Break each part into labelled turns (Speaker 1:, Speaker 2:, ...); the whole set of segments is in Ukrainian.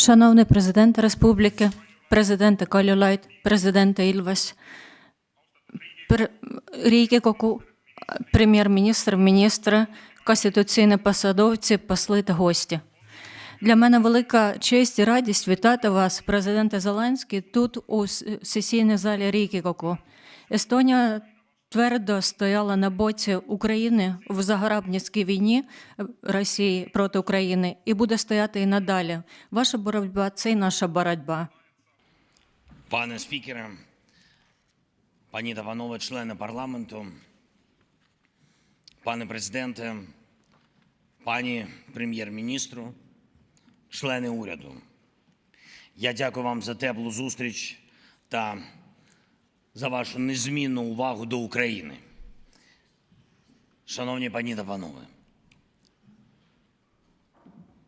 Speaker 1: Шановний президент Республіки, президенте Калюлайт, президенте Ільвас, пр- Рійкікоку, прем'єр-міністр, міністри, конституційні посадовці, посли та гості. Для мене велика честь і радість вітати вас, президенте Зеленський, тут у сесійній залі Рійкікоку. Естонія твердо стояла на боці України в загарбницькій війні Росії проти України і буде стояти і надалі. Ваша боротьба це і наша боротьба.
Speaker 2: Пане спікере, пані та панове члени парламенту, пане президенте, пані прем'єр-міністру, члени уряду. Я дякую вам за теплу зустріч та за вашу незмінну увагу до України. Шановні пані та панове,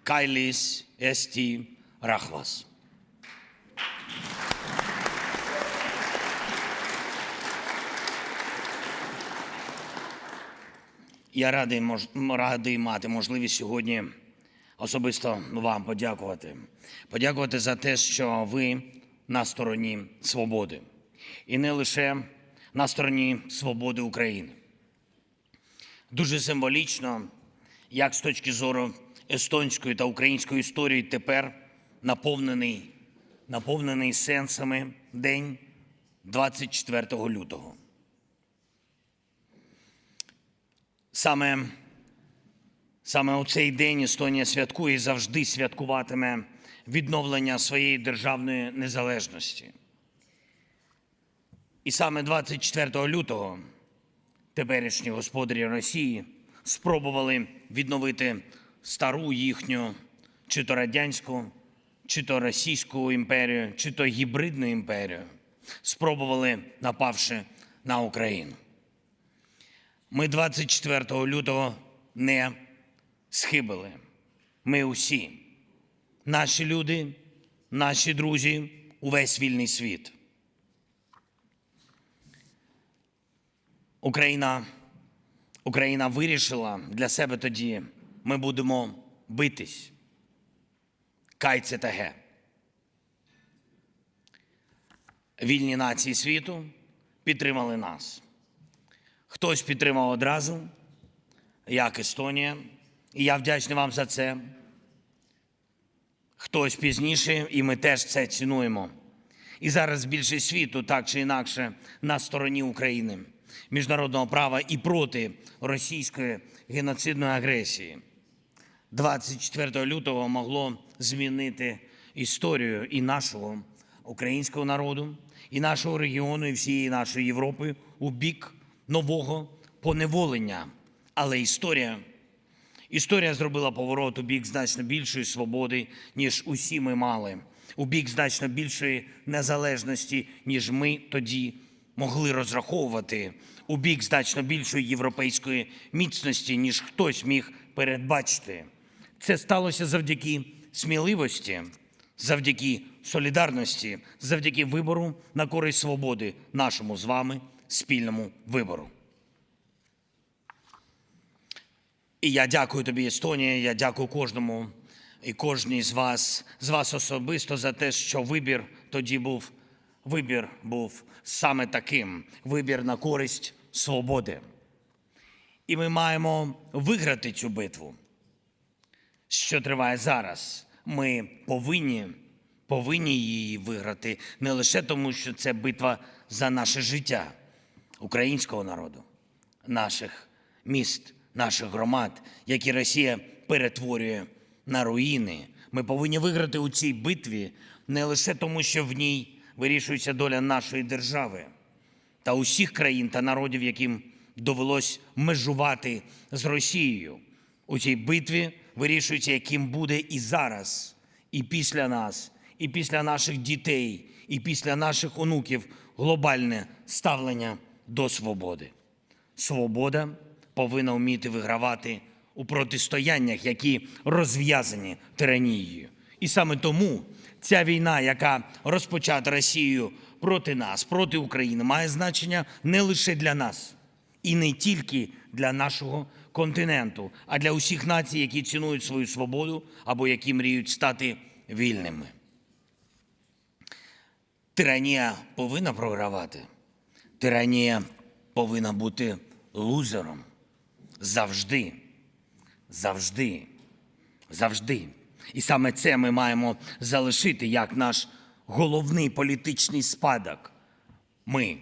Speaker 2: Кайліс Есті Рахвас. Я радий, мож, радий мати можливість сьогодні особисто вам подякувати. Подякувати за те, що ви на стороні свободи. І не лише на стороні свободи України. Дуже символічно, як з точки зору естонської та української історії тепер наповнений, наповнений сенсами день 24 лютого. Саме, саме у цей день Естонія святкує і завжди святкуватиме відновлення своєї державної незалежності. І саме 24 лютого теперішні господарі Росії спробували відновити стару їхню чи то радянську, чи то російську імперію, чи то гібридну імперію. Спробували, напавши на Україну. Ми 24 лютого не схибили. Ми усі, наші люди, наші друзі, увесь вільний світ. Україна, Україна вирішила для себе тоді, ми будемо битись. Кай це таге. Вільні нації світу підтримали нас. Хтось підтримав одразу, як Естонія, і я вдячний вам за це. Хтось пізніше, і ми теж це цінуємо. І зараз більшість світу так чи інакше на стороні України, міжнародного права і проти російської геноцидної агресії. 24 лютого могло змінити історію і нашого українського народу, і нашого регіону, і всієї нашої Європи у бік нового поневолення. Але історія, історія зробила поворот у бік значно більшої свободи, ніж усі ми мали, у бік значно більшої незалежності, ніж ми тоді могли розраховувати, у бік значно більшої європейської міцності, ніж хтось міг передбачити. Це сталося завдяки сміливості, завдяки солідарності, завдяки вибору на користь свободи, нашому з вами спільному вибору. І я дякую тобі, Естонія. Я дякую кожному і кожній з вас, з вас особисто за те, що вибір тоді був. Вибір був саме таким: вибір на користь свободи. І ми маємо виграти цю битву, що триває зараз. Ми повинні, повинні її виграти не лише тому, що це битва за наше життя українського народу, наших міст, наших громад, які Росія перетворює на руїни. Ми повинні виграти у цій битві не лише тому, що в ній вирішується доля нашої держави та усіх країн та народів, яким довелось межувати з Росією. У цій битві вирішується, яким буде і зараз, і після нас, і після наших дітей, і після наших онуків глобальне ставлення до свободи. Свобода повинна вміти вигравати у протистояннях, які розв'язані тиранією. І саме тому ця війна, яка розпочата Росією проти нас, проти України, має значення не лише для нас і не тільки для нашого континенту, а для усіх націй, які цінують свою свободу або які мріють стати вільними. Тиранія повинна програвати. Тиранія повинна бути лузером. Завжди. Завжди. Завжди. І саме це ми маємо залишити як наш головний політичний спадок. Ми,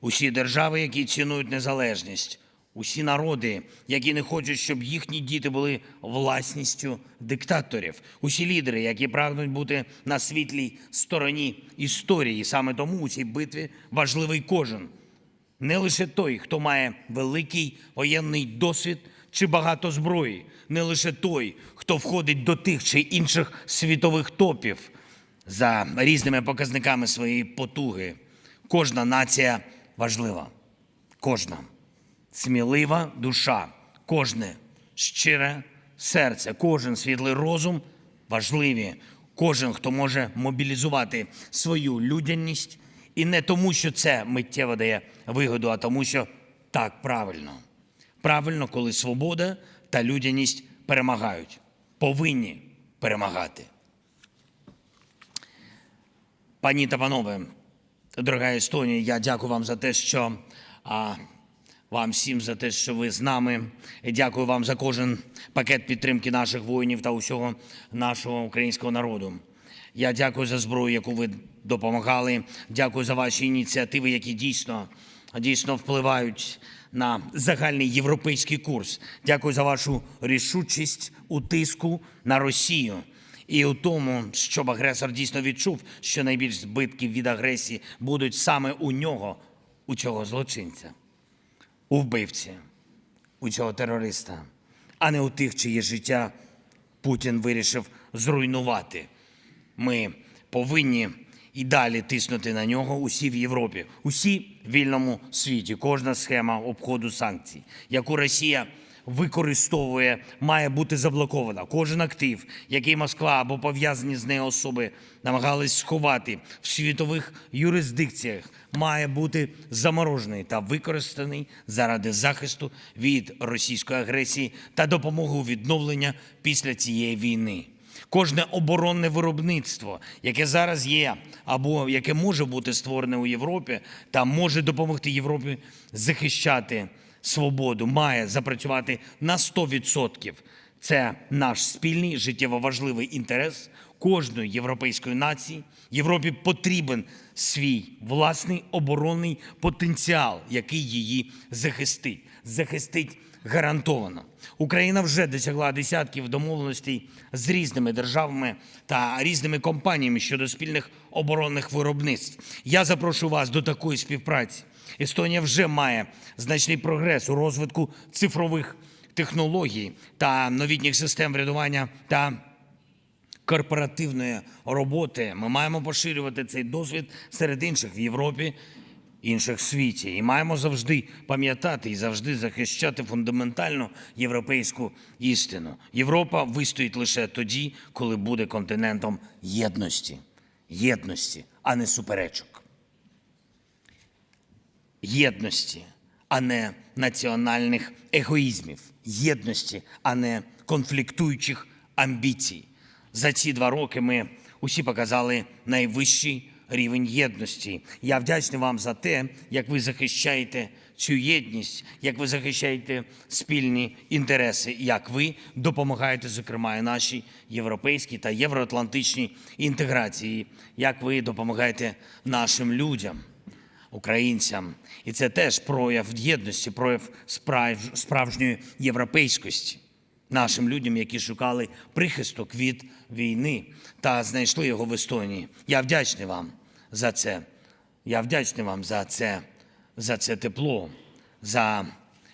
Speaker 2: усі держави, які цінують незалежність, усі народи, які не хочуть, щоб їхні діти були власністю диктаторів, усі лідери, які прагнуть бути на світлій стороні історії. Саме тому у цій битві важливий кожен. Не лише той, хто має великий воєнний досвід чи багато зброї, не лише той, хто входить до тих чи інших світових топів за різними показниками своєї потуги. Кожна нація важлива. Кожна смілива душа, кожне щире серце, кожен світлий розум важливі. Кожен, хто може мобілізувати свою людяність, і не тому, що це миттєво дає вигоду, а тому, що так правильно. Правильно, коли свобода та людяність перемагають, повинні перемагати. Пані та панове, дорога Естонія, я дякую вам за те, що а, вам всім за те, що ви з нами. Дякую вам за кожен пакет підтримки наших воїнів та усього нашого українського народу. Я дякую за зброю, яку ви допомагали. Дякую за ваші ініціативи, які дійсно, дійсно впливають на загальний європейський курс. Дякую за вашу рішучість у тиску на Росію. І у тому, щоб агресор дійсно відчув, що найбільш збитків від агресії будуть саме у нього, у цього злочинця, у вбивці, у цього терориста, а не у тих, чиє життя Путін вирішив зруйнувати. Ми повинні і далі тиснути на нього усі в Європі, усі в вільному світі. Кожна схема обходу санкцій, яку Росія використовує, має бути заблокована. Кожен актив, який Москва або пов'язані з нею особи намагались сховати в світових юрисдикціях, має бути заморожений та використаний заради захисту від російської агресії та допомоги у відновлення після цієї війни. Кожне оборонне виробництво, яке зараз є, або яке може бути створене у Європі та може допомогти Європі захищати свободу, має запрацювати на 100%. Це наш спільний життєво важливий інтерес кожної європейської нації. Європі потрібен свій власний оборонний потенціал, який її захистить. Захистить гарантовано. Україна вже досягла десятків домовленостей з різними державами та різними компаніями щодо спільних оборонних виробництв. Я запрошую вас до такої співпраці. Естонія вже має значний прогрес у розвитку цифрових технологій та новітніх систем врядування та корпоративної роботи. Ми маємо поширювати цей досвід серед інших в Європі, інших світі. І маємо завжди пам'ятати і завжди захищати фундаментальну європейську істину. Європа вистоїть лише тоді, коли буде континентом єдності, єдності, а не суперечок. Єдності, а не національних егоїзмів, єдності, а не конфліктуючих амбіцій. За ці два роки ми усі показали найвищий рівень єдності. Я вдячний вам за те, як ви захищаєте цю єдність, як ви захищаєте спільні інтереси, як ви допомагаєте, зокрема, і нашій європейській та євроатлантичній інтеграції, як ви допомагаєте нашим людям українцям. І це теж прояв єдності, прояв справжньої європейськості нашим людям, які шукали прихисток від війни та знайшли його в Естонії. Я вдячний вам за це. Я вдячний вам за це, за це тепло, за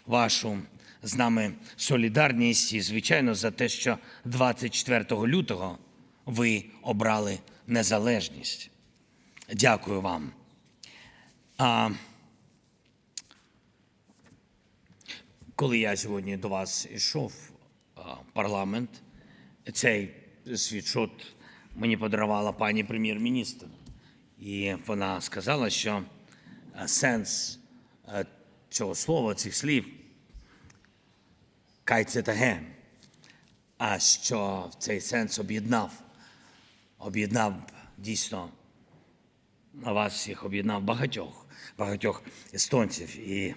Speaker 2: вашу з нами солідарність і, звичайно, за те, що 24 лютого ви обрали незалежність. Дякую вам. А, коли я сьогодні до вас йшов парламент, цей світшот мені подарувала пані прем'єр-міністр. І вона сказала, що сенс цього слова, цих слів кайцетаге, а що цей сенс об'єднав об'єднав дійсно а вас всіх об'єднав багатьох, багатьох естонців. І,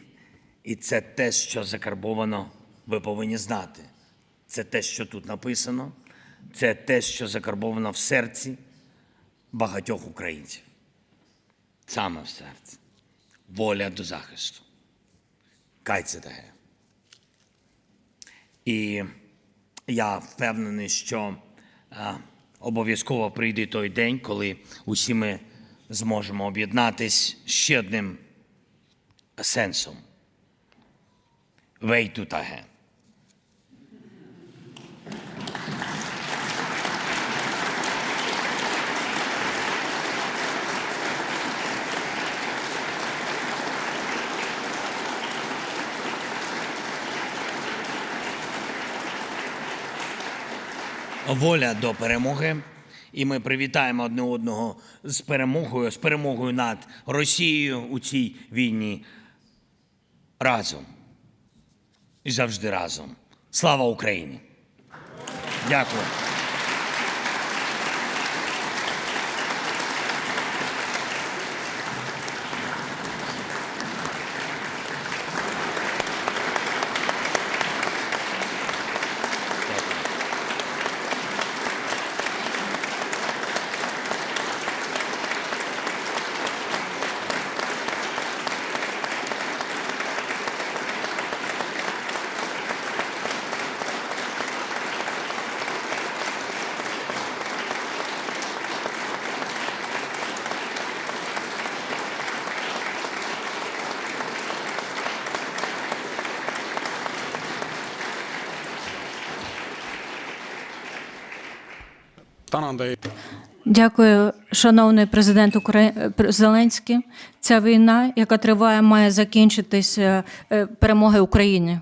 Speaker 2: і це те, що закарбовано, ви повинні знати. Це те, що тут написано, це те, що закарбовано в серці багатьох українців. Саме в серці. Воля до захисту. Кайцетеге. І я впевнений, що а, обов'язково прийде той день, коли усі ми зможемо об'єднатись ще одним сенсом. Вейтутаге. Воля до перемоги. І ми привітаємо одне одного з перемогою, з перемогою над Росією у цій війні разом. І завжди разом. Слава Україні! Дякую.
Speaker 1: Дякую, шановний президент України Зеленський. Ця війна, яка триває, має закінчитись е, е, України.